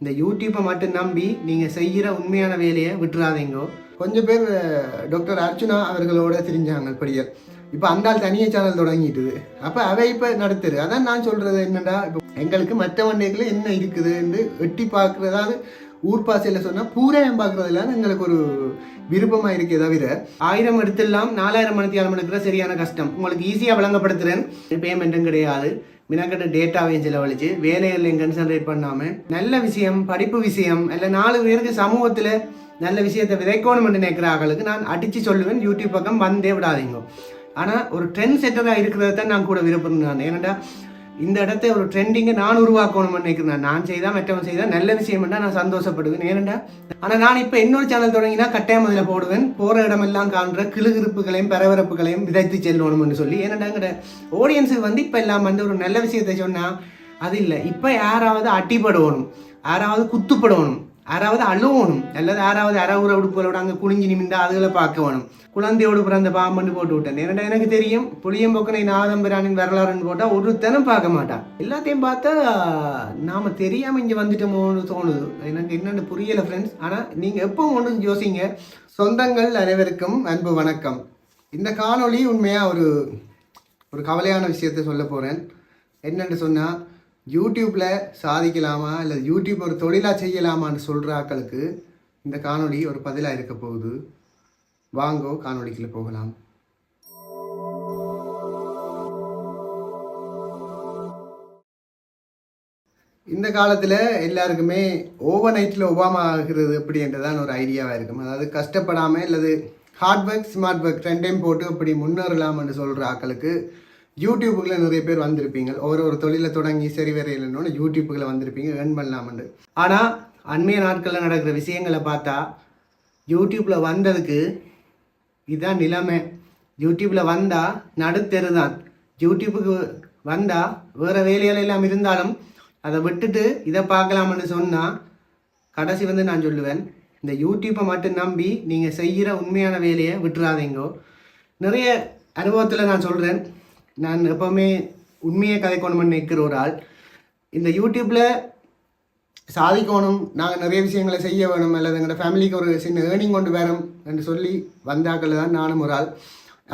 இந்த யூடியூப்பை மட்டும் நம்பி நீங்கள் செய்கிற உண்மையான வேலையை விட்டுறாதீங்கோ. கொஞ்சம் பேர் டாக்டர் அர்ச்சுனா அவர்களோட தெரிஞ்சாங்க படியல். இப்போ அந்த ஆள் சேனல் தொடங்கிட்டுது அப்போ அவை இப்போ நடத்துரு அதான் நான் சொல்கிறது என்னடா இப்போ எங்களுக்கு மற்ற வண்டிகளை என்ன இருக்குதுன்னு எட்டி பார்க்குறதாவது ஊர் பாசையில் சொன்னால் பூராயம் பார்க்குறதுல எங்களுக்கு ஒரு விருப்பமாக இருக்கே தவிர ஆயிரம் எடுத்துடலாம் நாலாயிரம் மணித்தியாலம் எடுக்கிற சரியான கஷ்டம். உங்களுக்கு ஈஸியாக விளங்கப்படுத்துகிறேன் பேமெண்ட்டும் கிடையாது. மினக்கட்ட டேட்டாவையும் செலவழிச்சு வேலைகளையும் கன்சன்ட்ரேட் பண்ணாமல் நல்ல விஷயம் படிப்பு விஷயம் இல்லை நாலு பேருக்கு சமூகத்தில் நல்ல விஷயத்தை விதைக்கணும்னு நினைக்கிற ஆட்களுக்கு நான் அடித்து சொல்லுவேன். யூடியூப் பக்கம் வந்தே விடாதீங்க. ஆனால் ஒரு ட்ரெண்ட் செட்டராக இருக்கிறத தான் நான் கூட விரும்புகிறேன் நான் ஏன்னாடா இந்த இடத்த ஒரு ட்ரெண்டிங்கை நான் உருவாக்கணும்னு நினைக்கிறேன். நான் செய்தால் மற்றவன் செய்தால் நல்ல விஷயம்னா நான் சந்தோஷப்படுவேன். ஏனண்டா ஆனால் நான் இப்போ இன்னொரு சேனல் தொடங்கினா கட்டாயம் அதில் போடுவேன். போகிற இடமெல்லாம் காண்ற கிளுகிருப்புகளையும் பரபரப்புகளையும் விதைத்து செல்லணும்னு சொல்லி. ஏனண்டாங்கிற ஆடியன்ஸுக்கு வந்து இப்போ எல்லாம் வந்து ஒரு நல்ல விஷயத்தை சொன்னால் அது இல்லை. இப்போ யாராவது அட்டிப்படணும் யாராவது குத்துப்படணும். யாராவது அழுவணும் அல்லது யாராவது அறவுற உடுப்புகளோட அங்கே குனிஞ்சு நிமிந்தா அதுகளை பார்க்க வேணும். குழந்தையோடு பிறந்த பாம்புன்னு போட்டு விட்டேன். ஏன்னா எனக்கு தெரியும். புளியம்போக்கனை நாதம்பிரானின் வரலாறுன்னு போட்டால் ஒருத்தனும் பார்க்க மாட்டான் எல்லாத்தையும் பார்த்தா நாம் தெரியாமல் இங்கே வந்துட்டோமோன்னு தோணுது. எனக்கு என்னென்னு புரியலை ஃப்ரெண்ட்ஸ் ஆனால் நீங்கள் எப்போ ஒன்று யோசிங்க. சொந்தங்கள் அனைவருக்கும் அன்பு வணக்கம். இந்த காணொளி உண்மையாக ஒரு ஒரு கவலையான விஷயத்தை சொல்ல போகிறேன் என்னென்னு சொன்னால் யூடியூப்பில் சாதிக்கலாமா இல்லை யூடியூப் ஒரு தொழிலாக செய்யலாமான்னு சொல்கிற ஆக்களுக்கு இந்த காணொளி ஒரு பதிலாக இருக்க போகுது. வாங்கோ காணொளிக்குள்ள போகலாம். இந்த காலத்தில் எல்லாருக்குமே ஓவர் நைட்டில் ஒபாமா ஆகிறது அப்படின்றதான் ஒரு ஐடியாவாக இருக்கும். அதாவது கஷ்டப்படாமல் அல்லது ஹார்ட் ஒர்க் ஸ்மார்ட் ஒர்க் ரெண்டையும் போட்டு அப்படி முன்னேறலாம்னு சொல்கிற ஆக்களுக்கு யூடியூப்புக்குள்ள நிறைய பேர் வந்திருப்பீங்க. ஒரு ஒரு தொழிலை தொடங்கி சரி வரையிலன்னு யூடியூப்புக்குள்ள வந்திருப்பீங்க ஏர்ன் பண்ணலாம்னு. ஆனால் அண்மைய நாட்களில் நடக்கிற விஷயங்களை பார்த்தா யூடியூப்பில் வந்ததுக்கு இதுதான் நிலைமை. யூடியூப்பில் வந்தால் நடுத்தெரு தான். யூடியூப்புக்கு வந்தால் வேறு வேலைகள் எல்லாம் இருந்தாலும் அதை விட்டுட்டு இதை பார்க்கலாம்னு சொன்னால் கடைசி வந்து நான் சொல்லுவேன் இந்த யூடியூப்பை மட்டும் நம்பி நீங்கள் செய்கிற உண்மையான வேலையை விட்டுறாதீங்கோ. நிறைய அனுபவத்தில் நான் சொல்கிறேன் நான் எப்போவுமே உண்மையை கதைக்கணும்னு நிற்கிற ஒரு ஆள். இந்த யூடியூப்பில் சாதிக்கணும் நாங்கள் நிறைய விஷயங்களை செய்ய வேணும் அல்லது எங்களோட ஃபேமிலிக்கு ஒரு சின்ன ஏர்னிங் கொண்டு வரோம் என்று சொல்லி வந்தாக்கள் தான் நானும் ஒரு ஆள்.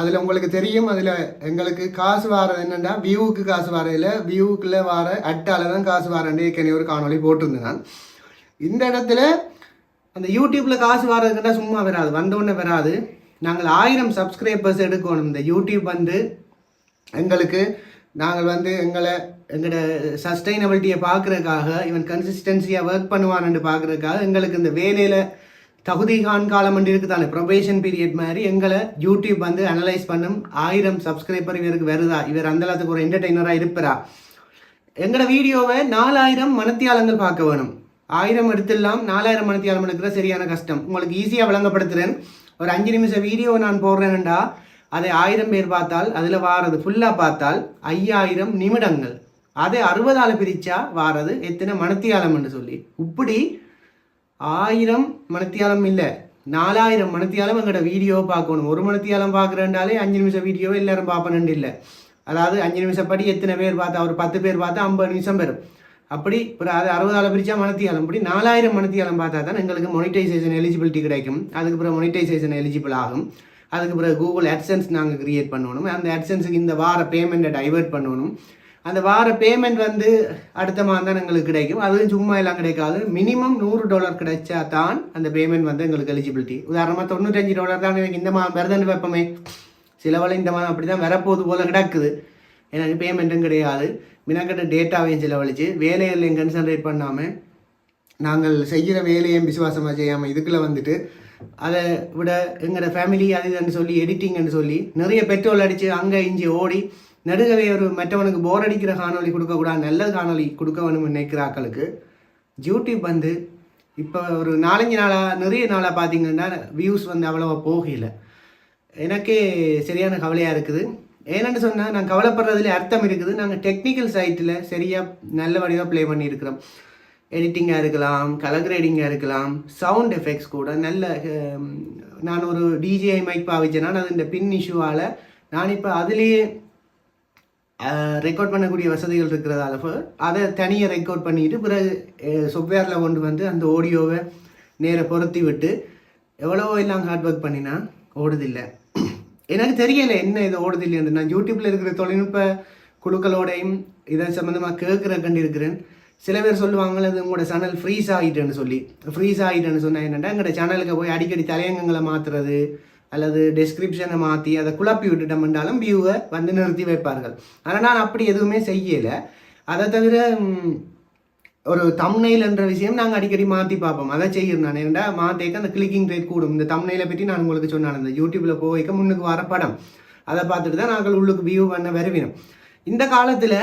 அதில் உங்களுக்கு தெரியும் அதில் எங்களுக்கு காசு வாரது என்னென்னா வியூவுக்கு காசு வரதில்ல வியூவுக்குள்ளே வர அட்டால தான் காசு வரேன் ஏற்கனவே ஒரு காணொளி போட்டிருந்தேன் நான். இந்த இடத்துல அந்த யூடியூப்பில் காசு வர்றதுக்குன்னா சும்மா வராது வந்தோடனே வராது. நாங்கள் ஆயிரம் சப்ஸ்கிரைபர்ஸ் எடுக்கணும். இந்த யூடியூப் வந்து எங்களுக்கு நாங்கள் வந்து எங்களை எங்களோட சஸ்டைனபிலிட்டியை பார்க்குறதுக்காக இவன் கன்சிஸ்டன்சியாக ஒர்க் பண்ணுவான்னு பார்க்குறதுக்காக எங்களுக்கு இந்த வேலையில் தகுதி காண்காலம் இருக்குது தானே ப்ரொபேஷன் பீரியட் மாதிரி எங்களை யூடியூப் வந்து அனலைஸ் பண்ணும். ஆயிரம் சப்ஸ்கிரைபர் இவருக்கு வருதா? இவர் அந்த அளவுக்கு ஒரு என்டர்டெய்னராக இருப்பாரா? எங்களோட வீடியோவை நாலாயிரம் மனத்தியாளங்கள் பார்க்க வேணும். ஆயிரம் எடுத்துடலாம் நாலாயிரம் மனத்தியாளம் எடுக்கிற சரியான கஷ்டம். உங்களுக்கு ஈஸியாக விளங்கப்படுத்துகிறேன் ஒரு அஞ்சு நிமிஷம் வீடியோ நான் போடுறேன்டா. அதை ஆயிரம் பேர் பார்த்தால் அதில் வாரது ஃபுல்லாக பார்த்தால் ஐயாயிரம் நிமிடங்கள். அதை அறுபதால பிரித்தா வாரது எத்தனை மனத்தியாலம்னு சொல்லி. இப்படி ஆயிரம் மணத்தியாலம் இல்லை நாலாயிரம் மனத்தியாலம் எங்களோட வீடியோ பார்க்கணும். ஒரு மணித்தியாலம் பார்க்குறேன்டாலே அஞ்சு நிமிஷம் வீடியோ எல்லாரும் பார்ப்பணுன்னு இல்லை. அதாவது அஞ்சு நிமிஷம் படி எத்தனை பேர் பார்த்தா ஒரு பத்து பேர் பார்த்தா ஐம்பது நிமிஷம் பெறும் அப்படி இப்போ அது அறுபதால பிரிச்சா மணத்தியாலம். இப்படி நாலாயிரம் மணத்தியாலம் பார்த்தா தான் எங்களுக்கு மொனிட்டைசேஷன் எலிஜிபிலிட்டி கிடைக்கும். அதுக்கு பிறகு மொனிட்டைசேஷன் எலிஜிபிள் ஆகும். அதுக்கு பிறகு கூகுள் அட்சன்ஸ் நாங்கள் க்ரியேட் பண்ணணும். அந்த அட்சன்ஸுக்கு இந்த வார பேமெண்ட்டை டைவெர்ட் பண்ணணும். அந்த வார பேமெண்ட் வந்து அடுத்த மாதம் தான் எங்களுக்கு கிடைக்கும். அதுவும் சும்மா எல்லாம் கிடைக்காது. மினிமம் நூறு டாலர் கிடைச்சா தான் அந்த பேமெண்ட் வந்து எங்களுக்கு எலிஜிபிலிட்டி உதாரணமாக தொண்ணூத்தஞ்சு டாலர் தான் எனக்கு இந்த மாதம் வருதுன்னு வைப்போமே. சிலவளை இந்த மாதம் அப்படி தான் வரப்போகுது போல் கிடக்குது. எனக்கு பேமெண்ட்டும் கிடையாது. மினக்கட்ட டேட்டாவையும் செலவழித்து வேலைகளையும் கன்சன்ட்ரேட் பண்ணாமல் நாங்கள் செய்கிற வேலையும் விசுவாசமாக செய்யாமல் இதுக்குள்ளே வந்துட்டு அதை விட எங்களோட ஃபேமிலி அது இதுன்னு சொல்லி எடிட்டிங்னு சொல்லி நிறைய பெட்ரோல் அடித்து அங்கே இஞ்சி ஓடி நடுகவே ஒரு மற்றவனுக்கு போர் அடிக்கிற காணொளி கொடுக்கக்கூடாது நல்ல காணொளி கொடுக்க வேணும்னு நினைக்கிற ஆக்களுக்கு யூடியூப் வந்து இப்போ ஒரு நாலஞ்சு நாளாக நிறைய நாளாக பார்த்தீங்கன்னா வியூஸ் வந்து அவ்வளோவா போகல. எனக்கே சரியான கவலையாக இருக்குது. ஏன்னு சொன்னால் நான் கவலைப்படுறதுல அர்த்தம் இருக்குது. நாங்கள் டெக்னிக்கல் சைட்டில் சரியாக நல்ல வடிவாக ப்ளே பண்ணியிருக்கிறோம். எடிட்டிங்காக இருக்கலாம் கலர் கிரேடிங்காக இருக்கலாம் சவுண்ட் எஃபெக்ட்ஸ் கூட நல்ல நான் ஒரு டிஜிஐ மைக் பாவிச்சேன்னா அது இந்த பின் இஷ்யூவால் நான் இப்போ அதுலேயே ரெக்கார்ட் பண்ணக்கூடிய வசதிகள் இருக்கிறதால அதை தனியாக ரெக்கார்ட் பண்ணிட்டு பிறகு சாஃப்ட்வேரில் கொண்டு வந்து அந்த ஆடியோவை நேர பொருத்தி விட்டு எவ்வளவோ எல்லாம் ஹார்ட் ஒர்க் பண்ணினா ஓடுதில்லை. எனக்கு தெரியல என்ன இது ஓடுதில்லைன்னு நான் யூடியூப்பில் இருக்கிற தொழில்நுட்ப குழுக்களோடையும் இதை சம்மந்தமாக கேட்குற கண்டு இருக்கிறேன் சில பேர் சொல்லுவாங்களே அது உங்களோட சேனல் ஃப்ரீஸ் ஆகிட்டுன்னு சொல்லி. ஃப்ரீஸ் ஆகிட்டுன்னு சொன்னால் என்னென்னா எங்களோட சேனலுக்கு போய் அடிக்கடி தலையங்கங்களை மாற்றுறது அல்லது டெஸ்கிரிப்ஷனை மாற்றி அதை குழப்பி விட்டுட்டோம்னாலும் வியூவை வந்து நிறுத்தி வைப்பார்கள். ஆனால் நான் அப்படி எதுவுமே செய்யலை. அதை தவிர ஒரு தம்னைல் என்ற விஷயம் நாங்கள் அடிக்கடி மாற்றி பார்ப்போம். அதை செய்யணும். நான் ஏன்டா மாற்றிக்க அந்த கிளிக்கிங் ரேட் கூடும். இந்த தம்னைலை பற்றி நான் உங்களுக்கு சொன்னேன் இந்த யூடியூப்பில் போய்க்க முன்னுக்கு வர படம். அதை பார்த்துட்டு தான் நாங்கள் உள்ளுக்கு வியூ பண்ண வருவினோம். இந்த காலத்தில்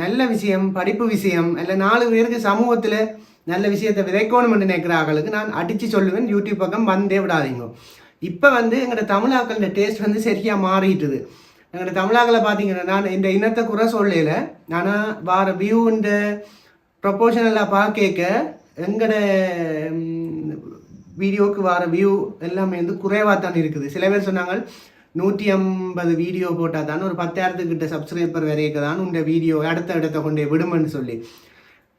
நல்ல விஷயம் படிப்பு விஷயம் இல்லை நாலு பேருக்கு சமூகத்தில் நல்ல விஷயத்தை விதைக்கணும்னு நினைக்கிற ஆட்களுக்கு நான் அடித்து சொல்லுவேன். யூடியூப் பக்கம் வந்தே விடாதீங்க. இப்போ வந்து எங்களோட தமிழாக்களோட டேஸ்ட் வந்து சரியாக மாறிட்டுது. எங்களோட தமிழாக்களை பார்த்தீங்கன்னா நான் இந்த இனத்தை குறை சொல்லல. ஆனால் வார வியூன்ற ப்ரொபோஷனலாக பார்க்க எங்களோட வீடியோவுக்கு வர வியூ எல்லாமே வந்து குறைவாக தான் இருக்குது. சில பேர் சொன்னாங்க நூற்றி ஐம்பது வீடியோ போட்டால் தான் ஒரு பத்தாயிரத்துக்கிட்ட சப்ஸ்கிரைபர் வரைக்கும் தான் உங்கள் வீடியோ அடுத்த இடத்த கொண்டே விடுமென்னு சொல்லி.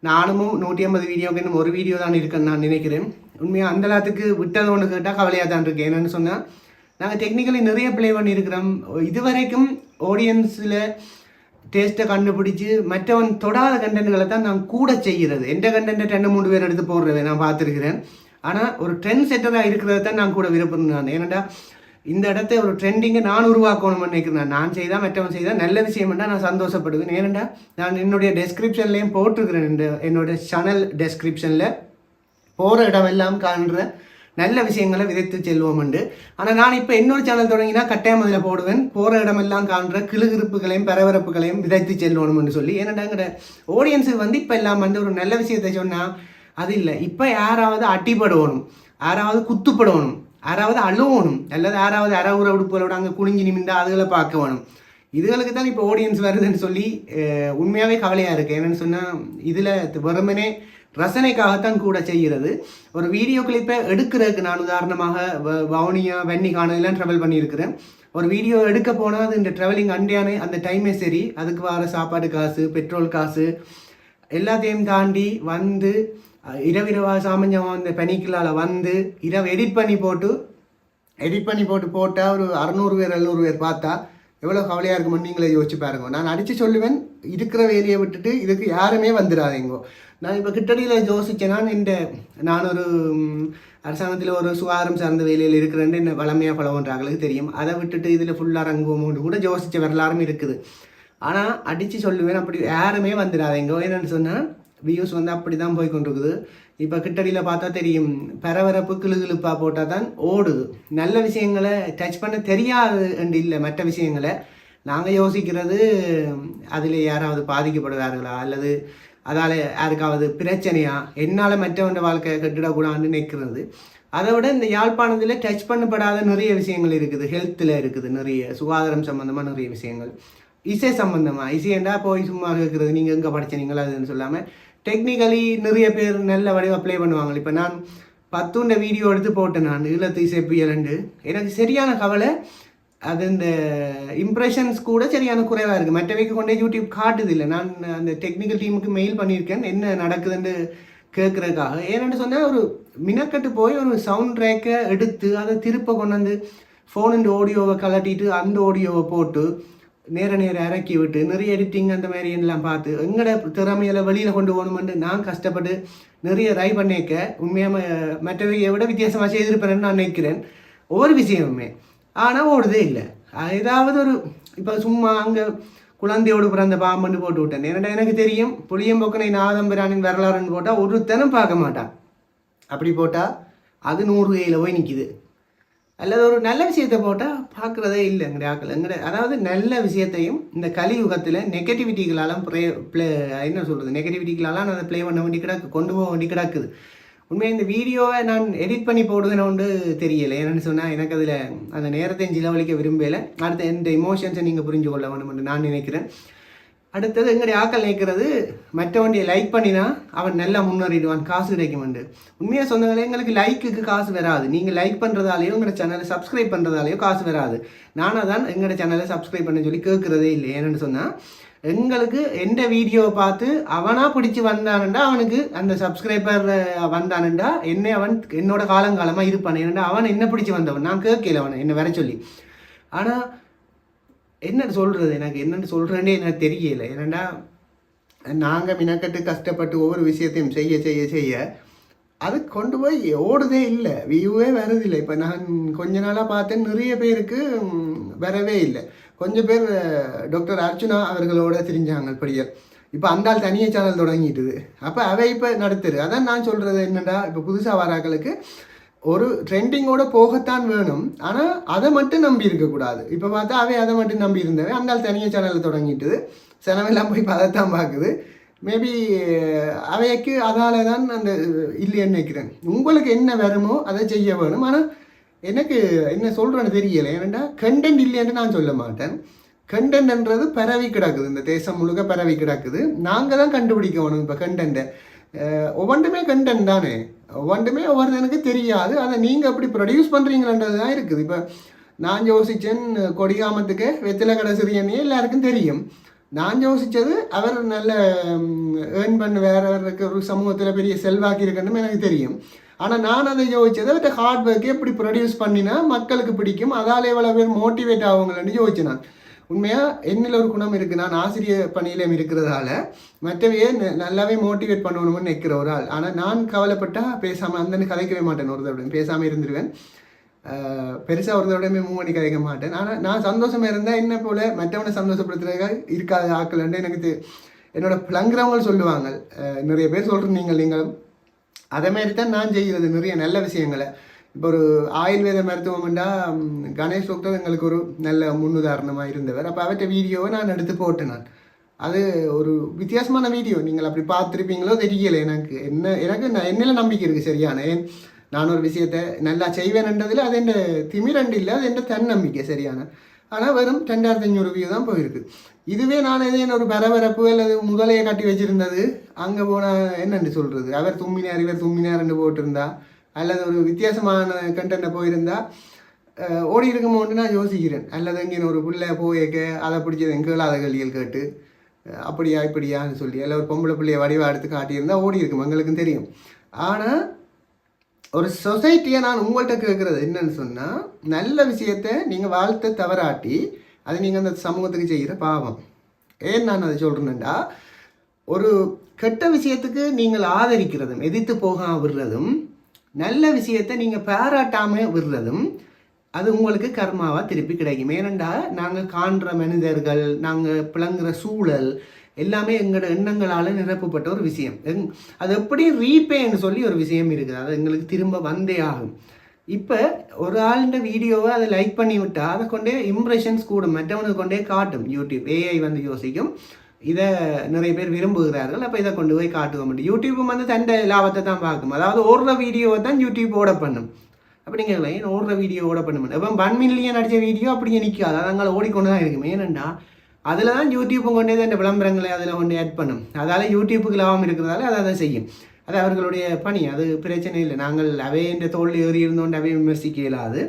நானும் நூற்றி ஐம்பது வீடியோக்கு இன்னும் ஒரு வீடியோ தான் இருக்குன்னு நான் நினைக்கிறேன். உண்மையாக அந்த எல்லாத்துக்கு விட்டது ஒன்று கேட்டால் கவலையாக தான் இருக்கு. என்னென்னு சொன்னால் நாங்கள் டெக்னிக்கலி நிறைய ப்ளே பண்ணியிருக்கிறோம். இதுவரைக்கும் ஆடியன்ஸில் டேஸ்ட்டை கண்டுபிடிச்சி மற்றவன் தொடாத கண்டென்ட்களை தான் நான் கூட செய்கிறது. எந்த கண்டென்ட்டை ரெண்டு மூணு பேர் எடுத்து போடுறதை நான் பார்த்துருக்கிறேன். ஆனால் ஒரு ட்ரெண்ட் செட்டராக இருக்கிறத தான் நான் கூட விரும்புகிறேன் நான். ஏன்னாடா இந்த இடத்த ஒரு ட்ரெண்டிங்கை நான் உருவாக்கணும்னு நினைக்கிறேன். நான் செய்தால் மற்றவன் செய்தால் நல்ல விஷயம்னா நான் சந்தோஷப்படுவேன். ஏனெண்டா நான் என்னுடைய டெஸ்கிரிப்ஷன்லேயும் போட்டிருக்கிறேன். இந்த என்னோட சேனல் டெஸ்கிரிப்ஷனில் போகிற இடமெல்லாம் காண்ற நல்ல விஷயங்களை விதைத்து செல்வோம் உண்டு ஆனால் நான் இப்போ இன்னொரு சேனல் தொடங்கினா கட்டாயம் அதில் போடுவேன். போகிற இடமெல்லாம் காண்ற கிளுகிருப்புகளையும் பரபரப்புகளையும் விதைத்து செல்லணும்னு சொல்லி. ஏன்னாங்கிற ஆடியன்ஸுக்கு வந்து இப்போ எல்லாம் வந்து ஒரு நல்ல விஷயத்தை சொன்னால் அது இல்லை. இப்போ யாராவது அட்டிப்படணும் யாராவது குத்துப்படணும் யாராவது அழுவணும். அல்லது யாராவது அறவுற உடுப்புகளோட அங்கே குனிஞ்சு நிமிந்தா அதுகளை பார்க்க வேணும் இதுகளுக்கு தான் இப்போ ஆடியன்ஸ் வருதுன்னு சொல்லி உண்மையாகவே கவலையாக இருக்குது என்னென்னு சொன்னால் இதில் வெறுமனே ரசனைக்காகத்தான் கூட செய்கிறது. ஒரு வீடியோ கிளிப்பை எடுக்கிறதுக்கு நான் உதாரணமாக வ- வவுனியா வெண்ணிகான எல்லாம் ட்ராவல் பண்ணியிருக்கிறேன். ஒரு வீடியோ எடுக்க போனால் அது இந்த ட்ராவலிங் அண்டியானே அந்த டைமே சரி. அதுக்கு வர சாப்பாடு காசு பெட்ரோல் காசு எல்லாத்தையும் தாண்டி வந்து இரவிரவா சாமஞ்சம் அந்த பனிக்குள்ளால் வந்து இரவு எடிட் பண்ணி போட்டு எடிட் பண்ணி போட்டு போட்டால் ஒரு அறநூறு பேர் எழுநூறு பேர் பார்த்தா எவ்வளோ கவலையாக இருக்கும்னு நீங்களே யோசிச்சு பாருங்க. நான் அடித்து சொல்லுவேன் இருக்கிற வேலையை விட்டுட்டு இதுக்கு யாருமே வந்துடாதீங்கோ. நான் இப்போ கிட்டடியில் யோசிச்சேன்னா இந்த நான் ஒரு அரசாங்கத்தில் ஒரு சுகாதாரம் சார்ந்த வேலையில் இருக்கிறேன்னு என்ன வளமையாக பழகுன்றாங்களுக்கு தெரியும். அதை விட்டுட்டு இதில் ஃபுல்லாக இறங்குவோம்னு கூட யோசித்த வரலாறும் இருக்குது. ஆனால் அடித்து சொல்லுவேன் அப்படி யாருமே வந்துடாதீங்க. என்னன்னு சொன்னால் வியூஸ் வந்து அப்படி தான் போய் கொண்டிருக்குது. இப்போ கிட்டடியில் பார்த்தா தெரியும். பரபரப்பு கிளுகிழுப்பாக போட்டால் தான் ஓடுது. நல்ல விஷயங்களை டச் பண்ண தெரியாது என்று இல்லை மற்ற விஷயங்களை. நாங்கள் யோசிக்கிறது அதில் யாராவது பாதிக்கப்படுவார்களா அல்லது அதால் யாருக்காவது பிரச்சனையா? என்னால் மற்றவன் வாழ்க்கை கட்டிடக்கூடாதுன்னு நிற்கிறது அதை விட இந்த யாழ்ப்பாணத்தில் டச் பண்ணப்படாத நிறைய விஷயங்கள் இருக்குது. ஹெல்த்தில் இருக்குது நிறைய. சுகாதாரம் சம்மந்தமாக நிறைய விஷயங்கள். இசை சம்மந்தமாக இசையண்டா போய் சும்மா கேட்குறது. நீங்கள் எங்கே படிச்சீங்களா அதுன்னு சொல்லாமல் டெக்னிக்கலி நிறைய பேர் நல்ல வடிவம் அப்ளை பண்ணுவாங்க. இப்போ நான் பத்துண்ட வீடியோ எடுத்து போட்டேன் நான். ஈழத்து இசைப்பியலண்டு எனக்கு சரியான கவலை அது இந்த இம்ப்ரெஷன்ஸ் கூட சரியான குறைவாக இருக்குது மற்றவைக்கு கொண்டே யூடியூப் காட்டுது இல்லை. நான் அந்த டெக்னிக்கல் டீமுக்கு மெயில் பண்ணியிருக்கேன். என்ன நடக்குதுன்னு கேட்குறதுக்காக ஏன்னு சொன்னால் ஒரு மினக்கட்டு போய் ஒரு சவுண்ட் ட்ராக்கை எடுத்து அதை திருப்ப கொண்டு வந்து ஃபோனுண்டு ஆடியோவை கலட்டிட்டு அந்த ஆடியோவை போட்டு நேர நேர இறக்கி விட்டு நிறைய எடிட்டிங் அந்த மாதிரி எல்லாம் பார்த்து எங்களோட திறமையில வெளியில் கொண்டு போகணுமென்று நான் கஷ்டப்பட்டு நிறைய ரை பண்ணிக்க உண்மையாக மற்றவையை விட வித்தியாசமாக செய்திருப்பேன்னு நான் நினைக்கிறேன். ஒவ்வொரு விஷயமுமே. ஆனால் ஓடுதே இல்லை. ஏதாவது ஒரு இப்போ சும்மா அங்கே குழந்தையோடு பிறந்த பாம்புன்னு போட்டு விட்டேன். ஏன்னா எனக்கு தெரியும்? புளியம்போக்கனை நாதம்பிரானின் வரலாறுன்னு போட்டால் ஒருத்தனும் பார்க்க மாட்டான். அப்படி போட்டால் அது நூறு கையில் போய் நிற்கிது அல்லது ஒரு நல்ல விஷயத்தை போட்டால் பார்க்குறதே இல்லை எங்களுடைய ஆக்கள் எங்கட அதாவது நல்ல விஷயத்தையும் இந்த கலியுகத்தில் நெகட்டிவிட்டிகளாலும் ப்ளே ப்ளே என்ன சொல்கிறது நெகட்டிவிட்டிகளாலாம் அதை ப்ளே பண்ண வேண்டி கிடக்கு கொண்டு போக வேண்டி கிடக்குது. உண்மையாக இந்த வீடியோவை நான் எடிட் பண்ணி போடுவேன்னு தெரியலை. என்னென்னு சொன்னால் எனக்கு அதில் அந்த நேரத்தையும் செலவழிக்க விரும்பலை. அடுத்து இந்த இமோஷன்ஸை நீங்கள் புரிஞ்சு கொள்ள வேணும்னு நான் நினைக்கிறேன். அடுத்தது எங்களுடைய ஆக்கள் நினைக்கிறது? மற்ற வண்டியை லைக் பண்ணினா அவன் நல்லா முன்னேறிடுவான் காசு கிடைக்குமெண்டு. உண்மையாக சொன்னங்களே எங்களுக்கு லைக்குக்கு காசு வராது. நீங்கள் லைக் பண்ணுறதாலேயோ எங்களோட சேனலை சப்ஸ்கிரைப் பண்ணுறதாலேயோ காசு வராது. நானாக தான் எங்களோட சேனலை சப்ஸ்கிரைப் பண்ண சொல்லி கேட்குறதே இல்லை ஏன்னு சொன்னால் எங்களுக்கு எந்த வீடியோவை பார்த்து அவனாக பிடிச்சி வந்தானுண்டா அவனுக்கு அந்த சப்ஸ்கிரைபர் வந்தானுண்டா என்னை அவன் என்னோட காலங்காலமாக இருப்பான் ஏன்னா அவன் என்ன பிடிச்சி வந்தவன்? நான் கேட்கல அவனை என்ன வர சொல்லி. ஆனால் என்னன்னு சொல்கிறது எனக்கு என்னென்னு சொல்கிறேன்னே எனக்கு தெரியல. ஏன்னா நாங்கள் மினக்கட்டு கஷ்டப்பட்டு ஒவ்வொரு விஷயத்தையும் செய்ய செய்ய செய்ய அது கொண்டு போய் ஓடுதே இல்லை. வியூவே வரதில்லை இப்போ நான் கொஞ்ச நாளாக பார்த்தேன் நிறைய பேருக்கு வரவே இல்லை. கொஞ்சம் பேர் டாக்டர் அர்ச்சுனா அவர்களோட தெரிஞ்சாங்க படியர் இப்போ அந்தால் ஆள் தனிய சேனல் தொடங்கிட்டுது. அப்போ அவை இப்போ நடத்துரு அதான் நான் சொல்கிறது என்னடா இப்போ புதுசாக வராக்களுக்கு ஒரு ட்ரெண்டிங்கோட போகத்தான் வேணும். ஆனால் அதை மட்டும் நம்பி இருக்கக்கூடாது. இப்போ பார்த்தா அவை அதை மட்டும் நம்பி இருந்தவன் அந்த ஆள் சேனலில் தொடங்கிட்டுது. செலவெல்லாம் போய் பதத்தான் பார்க்குது. மேபி அவைக்கு அதால தான் அந்த இல்லைன்னு நினைக்கிறேன். உங்களுக்கு என்ன வருமோ அதை செய்ய வேணும். ஆனால் எனக்கு என்ன சொல்கிறேன்னு தெரியல. ஏன்னா கண்டென்ட் இல்லைன்னு நான் சொல்ல மாட்டேன். கண்டென்ட்ன்றது பரவி கிடக்குது. இந்த தேசம் முழுக்க பரவி கிடக்குது. நாங்கள் தான் கண்டுபிடிக்கணும் இப்போ கண்டென்ட்டை ஒவ்வொன்றுமே கண்டென்ட் தானே. ஒன்றுமே ஒவ்வொருத்தனுக்கு தெரியாது. அதை நீங்கள் எப்படி ப்ரொடியூஸ் பண்ணுறீங்களன்றது தான் இருக்குது. இப்போ நான் யோசித்தேன் கொடிகாமத்துக்கு வெத்தில கடை சிறியனே எல்லாருக்கும் தெரியும். நான் யோசித்தது அவர் நல்ல ஏர்ன் பண்ண வேற ஒரு சமூகத்தில் பெரிய செல்வாக்கி இருக்குன்னு எனக்கு தெரியும். ஆனால் நான் அதை யோசிச்சது அவர்கிட்ட ஹார்ட் ஒர்க் எப்படி ப்ரொடியூஸ் பண்ணினா மக்களுக்கு பிடிக்கும். அதால் எவ்வளோ பேர் மோட்டிவேட் ஆகுங்களேன்னு யோசிச்சேன் நான். உண்மையாக என்னில் ஒரு குணம் இருக்குது நான் ஆசிரியர் பணியிலும் இருக்கிறதால மற்றவையே நல்லாவே மோட்டிவேட் பண்ணணும்னு நிற்கிற ஒரு ஆள். ஆனால் நான் கவலைப்பட்டால் பேசாமல் அந்தன்னு கதைக்கவே மாட்டேன் ஒரு பேசாமல் இருந்துருவேன். பெருசாக ஒரு மூவ் பண்ணி கதைக்க மாட்டேன். ஆனால் நான் சந்தோஷமாக இருந்தால் என்ன போல மற்றவனை சந்தோஷப்படுத்துறதுக்காக இருக்காது ஆக்கலன்ட்டு எனக்கு தெ- என்னோட பிளங்குறவங்க சொல்லுவாங்க. நிறைய பேர் சொல்கிறீங்க நீங்கள் அதை அதே மாதிரி தான் நான் செய்கிறது நிறைய நல்ல விஷயங்களை. இப்போ ஒரு ஆயுர்வேத மருத்துவம்ண்டா கணேஷ் டாக்டர் எங்களுக்கு ஒரு நல்ல முன்னுதாரணமாக இருந்தவர். அப்போ அவர்கிட்ட வீடியோவை நான் எடுத்து போட்டேன் நான். அது ஒரு வித்தியாசமான வீடியோ. நீங்கள் அப்படி பார்த்துருப்பீங்களோ தெரியல எனக்கு. என்ன எனக்கு நான் என்னில் நம்பிக்கை இருக்குது சரியான. நான் ஒரு விஷயத்தை நல்லா செய்வேன்ன்றதில் அது என் திமிரண்டு இல்லை அது என் தன்னம்பிக்கை சரியான. ஆனால் வெறும் ரெண்டாயிரத்தி அஞ்சூறு வியூ தான் போயிருக்கு. இதுவே நான் எதே ஒரு பரபரப்பு அல்லது முதலையை கட்டி வச்சிருந்தது அங்கே போனால் என்னென்று சொல்கிறது அவர் தும்மினார் இவர் தும்மினார்ன்னு போட்டிருந்தா அல்லது ஒரு வித்தியாசமான கண்டென்ட்டை போயிருந்தால் அஹ், ஓடி இருக்குமோன்னு நான் யோசிக்கிறேன். அல்லது இங்கே ஒரு பிள்ளை போயிக்க அதை பிடிச்சது கேளாத கேள்விகள் கேட்டு அப்படியா இப்படியான்னு சொல்லி அல்ல ஒரு பொம்பளை பிள்ளைய வடிவாக எடுத்து காட்டியிருந்தால் ஓடி இருக்கும் எங்களுக்கும் தெரியும். ஆனால் ஒரு சொசைட்டியை நான் உங்கள்கிட்ட கேட்குறது என்னன்னு சொன்னால் நல்ல விஷயத்தை நீங்கள் வாழ்த்த தவறாட்டி அது நீங்கள் அந்த சமூகத்துக்கு செய்கிற பாவம். ஏன் நான் அதை சொல்கிறேன்டா ஒரு கெட்ட விஷயத்துக்கு நீங்கள் ஆதரிக்கிறதும் எதிர்த்து போகாம விடுறதும் நல்ல விஷயத்தை நீங்கள் பாராட்டாமல் விடுறதும் அது உங்களுக்கு கர்மாவாக திருப்பி கிடைக்கும். ஏனெண்டா நாங்கள் காண்ற மனிதர்கள் நாங்கள் பிளங்குற சூழல் எல்லாமே எங்களோட எண்ணங்களால் நிரப்பப்பட்ட ஒரு விஷயம். எங் அது எப்படி ரீபேன்னு சொல்லி ஒரு விஷயம் இருக்குது. அது எங்களுக்கு திரும்ப வந்தே ஆகும். இப்போ ஒரு ஆளுன்ற வீடியோவை அதை லைக் பண்ணி விட்டால் அதை கொண்டே இம்ப்ரெஷன்ஸ் கூடும். மற்றவனுக்கு கொண்டே காட்டும். யூடியூப் ஏஐ வந்து யோசிக்கும். இதை நிறைய பேர் விரும்புகிறார்கள். அப்போ இதை கொண்டு போய் காட்டுவோம் முடியும் யூடியூப்பும் வந்து தண்டை லாபத்தை தான் பார்க்கும். அதாவது ஓடுற வீடியோவை தான் யூடியூப் ஓட பண்ணும். அப்படிங்கிற ஏன் ஓடுற வீடியோ ஓட பண்ண இப்போ ஒன் மில்லியன் அடித்த வீடியோ அப்படியே நிற்காது அது அங்கே ஓடிக்கொண்டு தான் இருக்கும். ஏனெண்டா அதில் தான் யூடியூப்பும் கொண்டே தான் இந்த விளம்பரங்களை அதில் கொண்டு ஆட் பண்ணும். அதால் யூடியூப்புக்கு லாபம் இருக்கிறதால அதை அதை செய்யும். அது அவர்களுடைய பணி. அது பிரச்சனை இல்லை. நாங்கள் அவை என்ற தோல் ஏறி இருந்தோண்டு அவை விமர்சிக்க இயலாது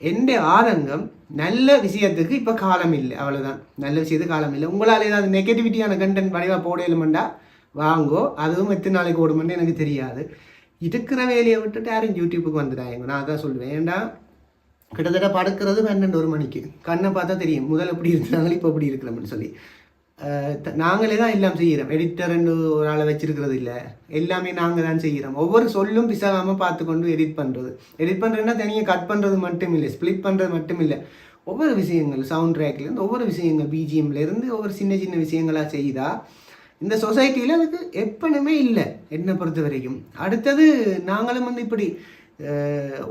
எந்த ஆதங்கம் நல்ல விஷயத்துக்கு இப்போ காலம் இல்லை அவ்வளோதான் நல்ல விஷயத்துக்கு காலம் இல்லை உங்களால் ஏதாவது நெகட்டிவிட்டியான கண்டென்ட் வடிவாக போடலுமெண்டா வாங்கோ அதுவும் எத்தனை நாளைக்கு ஓடுமென்னு எனக்கு தெரியாது. இருக்கிற வேலையை விட்டுட்டு யாரும் யூடியூப்புக்கு வந்துடாங்க நான் அதான் சொல்லுவேன். ஏன்டா கிட்டத்தட்ட படுக்கிறது பன்னெண்டு ஒரு மணிக்கு. கண்ணை பார்த்தா தெரியும். முதல் எப்படி இருந்தாங்களோ இப்போ எப்படி இருக்கிறோம்னு சொல்லி. நாங்களே தான் எல்லாம் செய்கிறோம் எடிட்டர்னு ஒரு ஆளை வச்சிருக்கிறது இல்லை. எல்லாமே நாங்கள் தான் செய்கிறோம் ஒவ்வொரு சொல்லும் பிசகாமல் பார்த்து கொண்டு எடிட் பண்ணுறது எடிட் பண்ணுறதுன்னா தனியாக கட் பண்ணுறது மட்டும் இல்லை ஸ்ப்ளிட் பண்ணுறது மட்டும் இல்லை. ஒவ்வொரு விஷயங்கள் சவுண்ட் ட்ராக்லேருந்து ஒவ்வொரு விஷயங்கள் பிஜிஎம்லேருந்து ஒவ்வொரு சின்ன சின்ன விஷயங்களாக செய்தா இந்த சொசைட்டியில் அதுக்கு எப்பனுமே இல்லை என்னை பொறுத்த வரைக்கும். அடுத்தது நாங்களும் வந்து இப்படி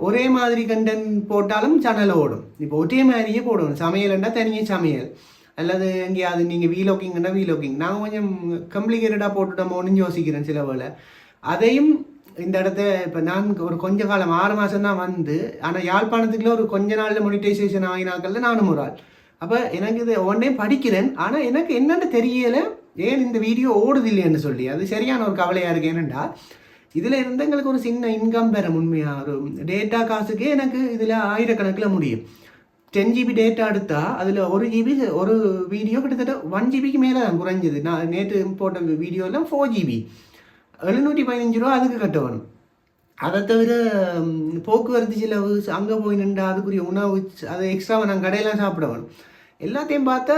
ஒரே மாதிரி கண்டென்ட் போட்டாலும் சேனல் ஓடும். இப்போ ஒரே மாதிரியே போடணும். சமையல்ண்டா தனியே சமையல். அல்லது எங்கேயாவது நீங்கள் வீலோக்கிங்கன்னா வீலோக்கிங் நான் கொஞ்சம் கம்ப்ளிகேட்டடாக போட்டுட்டோமோன்னு யோசிக்கிறேன் சில வேலை அதையும் இந்த இடத்த இப்போ நான் ஒரு கொஞ்ச காலம் ஆறு மாதம் தான் வந்து ஆனால் யாழ்ப்பாணத்துக்குள்ள ஒரு கொஞ்ச நாளில் மொனிடைசேஷன் ஆகினாக்கள்ல நானும் ஒரு ஆள் அப்போ எனக்கு இது ஒன்றே படிக்கிறேன் ஆனால் எனக்கு என்னென்னு தெரியலை ஏன் இந்த வீடியோ ஓடுது இல்லைன்னு சொல்லி அது சரியான ஒரு கவலையாக இருக்கு ஏனெண்டா இதில் இருந்து எங்களுக்கு ஒரு சின்ன இன்கம் பெற உண்மையாக ஒரு டேட்டா காசுக்கே எனக்கு இதில் ஆயிரக்கணக்கில் முடியும் டென் ஜிபி டேட்டா எடுத்தால் அதில் ஒரு ஜிபி ஒரு வீடியோ கிட்டத்தட்ட ஒன் ஜிபிக்கு மேலே தான் குறைஞ்சது நான் நேற்று போட்ட வீடியோலாம் ஃபோர் ஜிபி எழுநூற்றி பதினஞ்சு ரூபா அதுக்கு கட்ட வேணும் அதை தவிர போக்குவரத்து செலவு அங்கே போய் நின்று அதுக்குரிய உணவு அதை எக்ஸ்ட்ராவை நான் கடையெல்லாம் சாப்பிட வேணும் எல்லாத்தையும் பார்த்தா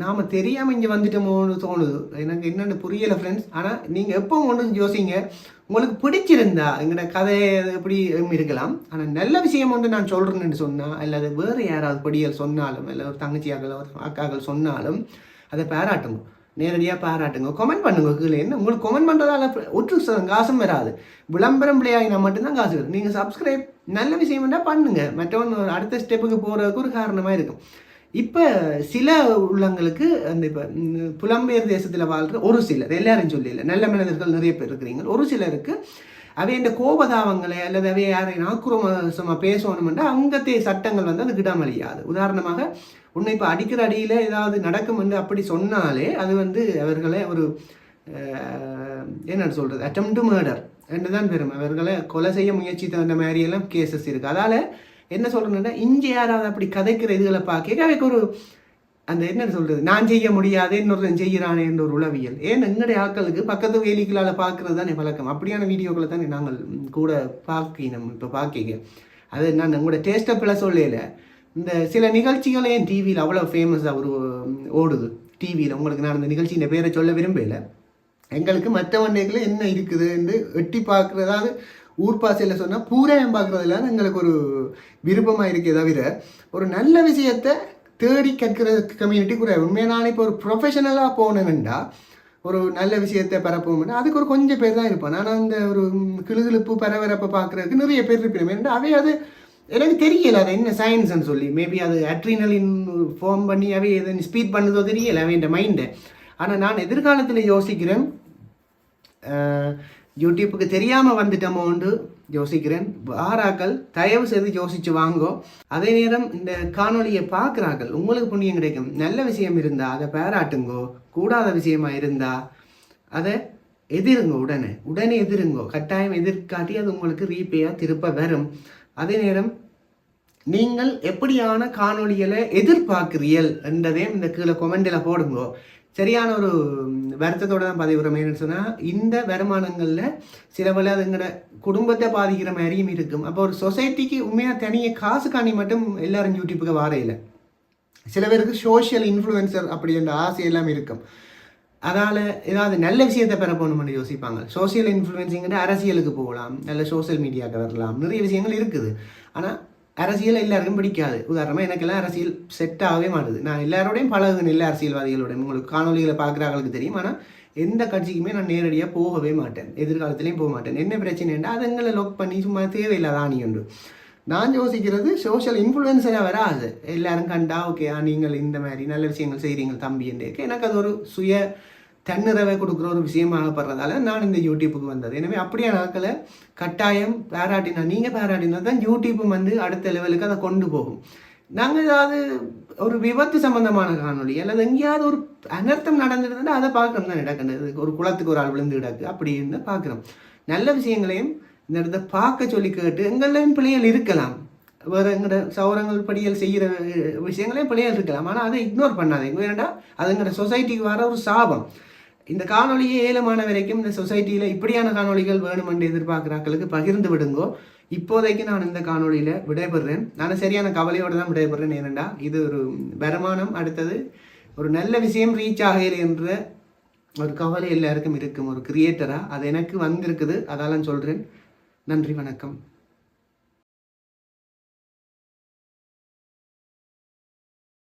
நாம் தெரியாமல் இங்கே வந்துட்டோமோன்னு தோணுது. எனக்கு என்னென்னு புரியலை ஃப்ரெண்ட்ஸ் ஆனால் நீங்கள் எப்போ ஒன்று யோசிங்க. உங்களுக்கு பிடிச்சிருந்தா எங்களோட கதை அது எப்படி இருக்கலாம். ஆனால் நல்ல விஷயம் வந்து நான் சொல்கிறேன்னு சொன்னால் அல்லது வேறு யாராவது படியல் சொன்னாலும் இல்லை ஒரு தங்கச்சியாக்கள் ஒரு அக்காக்கள் சொன்னாலும் அதை பாராட்டுங்க. நேரடியாக பாராட்டுங்க. கமெண்ட் பண்ணுங்க கீழே. என்ன? உங்களுக்கு கமெண்ட் பண்ணுறதால ஒற்று காசும் வராது. விளம்பரம் பிள்ளையாகினா மட்டும்தான் காசு வரும். நீங்கள் சப்ஸ்கிரைப் நல்ல விஷயம் வேண்டாம் பண்ணுங்க. மற்றவன் அடுத்த ஸ்டெப்புக்கு போகிறதுக்கு ஒரு காரணமாக இருக்கும். இப்போ சில உள்ளங்களுக்கு அந்த இப்போ புலம்பெயர் தேசத்தில் வாழ்கிற ஒரு சிலர் எல்லாரும் சொல்லல நல்ல மனிதர்கள் நிறைய பேர் இருக்கிறீங்க ஒரு சிலருக்கு அவை இந்த கோபதாவங்களை அல்லது அவை யாரையும் ஆக்ரோமசமாக பேசணும்னா அங்கத்தே சட்டங்கள் வந்து அது கிடாமலியாது. உதாரணமாக உன்னை இப்போ அடிக்கிற அடியில் ஏதாவது நடக்கும் என்று அப்படி சொன்னாலே அது வந்து அவர்களை ஒரு என்ன சொல்கிறது அட்டம் டு murder என்று தான் பெரும். அவர்களை கொலை செய்ய முயற்சி தகுந்த மாதிரியெல்லாம் கேசஸ் இருக்குது அதால் என்ன சொல்கிறேன்னா இங்கே யாராவது அப்படி கதைக்கிற இதுகளை பார்க்க அவைக்கு ஒரு அந்த என்ன சொல்கிறது நான் செய்ய முடியாது இன்னொருத்தன் செய்கிறானே என்ற ஒரு உளவியல். ஏன் எங்களுடைய ஆட்களுக்கு பக்கத்து வேலிகளால் பார்க்கறது தானே பழக்கம்? அப்படியான வீடியோக்களை தானே நாங்கள் கூட கூட நம்ம இப்போ பார்க்கிங்க. அது நான் எங்களோட டேஸ்ட்டை பிள்ளை சொல்லல. இந்த சில நிகழ்ச்சிகளே ஏன் டிவியில் அவ்வளோ ஃபேமஸாக ஒரு ஓடுது? டிவியில் உங்களுக்கு நான் அந்த நிகழ்ச்சியின் பேரை சொல்ல விரும்பலை. எங்களுக்கு மற்றவண்டைகளை என்ன இருக்குதுன்னு எட்டி பார்க்குறதாவது ஊர் பாசையில் சொன்னால் பூராயம் பார்க்குறதுல எங்களுக்கு ஒரு விருப்பமாக இருக்கே தவிர ஒரு நல்ல விஷயத்தை தேடி கற்கிற கம்யூனிட்டி குறைவு உண்மையாக நான் இப்போ ஒரு ப்ரொஃபஷனலாக போனேன்டா ஒரு நல்ல விஷயத்தை பரப்போம்னா அதுக்கு ஒரு கொஞ்சம் பேர் தான் இருப்பேன் நான் அந்த ஒரு ம், பரபரப்பை பார்க்குறதுக்கு நிறைய பேர் இருப்பேன் அவை அது எனக்கு தெரியல. அது என்ன சயின்ஸ்னு சொல்லி மேபி அது அட்ரினலின் ஃபார்ம் பண்ணி அவை எதை ஸ்பீட் பண்ணுதோ தெரியல அவன் மைண்டு ஆனால் நான் எதிர்காலத்தில் யோசிக்கிறேன் யூடியூப்புக்கு தெரியாமல் வந்துட்டோமோன்னு யோசிக்கிறேன். வாராக்கள் தயவு செய்து யோசிச்சு வாங்கோ. அதே நேரம் இந்த காணொளியை பார்க்குறாக்கள் உங்களுக்கு புண்ணியம் கிடைக்கும். நல்ல விஷயம் இருந்தால் அதை பாராட்டுங்கோ. கூடாத விஷயமா இருந்தால் அதை எதிருங்க உடனே. உடனே எதிருங்கோ. கட்டாயம் எதிர்காட்டி அது உங்களுக்கு ரீபேயாக திருப்ப வரும். அதே நேரம் நீங்கள் எப்படியான காணொலிகளை எதிர்பார்க்கிறீர்கள் என்றதையும் இந்த கீழே கொமெண்டில் போடுங்கோ. சரியான ஒரு வருத்தத்தோட தான் பதிவுறமேன்னு சொன்னால் இந்த வருமானங்களில் சில அதுங்கிற குடும்பத்தை பாதிக்கிற மாதிரியும் இருக்கும். அப்போ ஒரு சொசைட்டிக்கு உண்மையாக தனியாக காசு காணி மட்டும் எல்லாரும் யூடியூப்புக்கு வாரையில் சில பேருக்கு சோஷியல் இன்ஃப்ளூயன்சர் அப்படின்ற ஆசை எல்லாம் இருக்கும். அதால் ஏதாவது நல்ல விஷயத்தை பெற போகணும்னு யோசிப்பாங்க. சோஷியல் இன்ஃப்ளூயன்சிங்கிட்ட அரசியலுக்கு போகலாம். நல்ல சோஷியல் மீடியாவுக்கு வரலாம். நிறைய விஷயங்கள் இருக்குது. ஆனால் அரசியல் எல்லாருக்கும் பிடிக்காது. உதாரணமாக எனக்கெல்லாம் அரசியல் செட் ஆகவே மாட்டுது. நான் எல்லாரோடையும் பழகுன எல்லா அரசியல்வாதிகளோடையும் உங்களுக்கு காணொலிகளை பார்க்குறாங்களுக்கு தெரியும். ஆனால் எந்த கட்சிக்குமே நான் நேரடியாக போகவே மாட்டேன். எதிர்காலத்துலேயும் போக மாட்டேன். என்ன பிரச்சனைண்டா அது எங்களை பண்ணி சும்மா தேவையில்லாத ஆணி உண்டு நான் யோசிக்கிறது சோஷியல் இன்ஃப்ளூயன்ஸராக வராது. எல்லாரும் கண்டா ஓகே நீங்கள் இந்த மாதிரி நல்ல விஷயங்கள் செய்கிறீங்க தம்பி என்று எனக்கு அது ஒரு சுய தன்னிறவை கொடுக்குற ஒரு விஷயமாகப்படுறதால நான் இந்த யூடியூப்புக்கு வந்தது. எனவே அப்படியே நாட்களை கட்டாயம் பாராட்டினா நீங்கள் பாராட்டினா தான் யூடியூப்பும் வந்து அடுத்த லெவலுக்கு அதை கொண்டு போகும். நாங்கள் ஏதாவது ஒரு விபத்து சம்பந்தமான காணொளி அல்லது எங்கேயாவது ஒரு அனர்த்தம் நடந்துருந்தா அதை பார்க்குறோம் தான். நடக்கிறது ஒரு குளத்துக்கு ஒரு ஆள் விழுந்து கிடக்கு. அப்படின்னு பார்க்குறோம் நல்ல விஷயங்களையும் இந்த இடத்த பார்க்க சொல்லி கேட்டு எங்களையும் பிள்ளைகள் இருக்கலாம். வேறு எங்களோட சௌரங்கள் படியல் செய்கிற விஷயங்களையும் பிள்ளைகள் இருக்கலாம். ஆனால் அதை இக்னோர் பண்ணாதீங்க. ஏன்னா அதுங்கிற சொசைட்டிக்கு வர ஒரு சாபம். இந்த காணொலியை ஏலமான வரைக்கும் இந்த சொசைட்டியில் இப்படியான காணொளிகள் வேணுமென்று எதிர்பார்க்குறாக்களுக்கு பகிர்ந்து விடுங்கோ. இப்போதைக்கு நான் இந்த காணொளியில் விடைபெறுறேன் நான் சரியான கவலையோடு தான் விடைபெறுறேன் ஏனெண்டா இது ஒரு வருமானம் அடுத்தது ஒரு நல்ல விஷயம் ரீச் ஆகையில் என்ற ஒரு கவலை எல்லாருக்கும் இருக்கும். ஒரு கிரியேட்டராக அது எனக்கு வந்திருக்குது. அதால சொல்கிறேன் நன்றி வணக்கம்.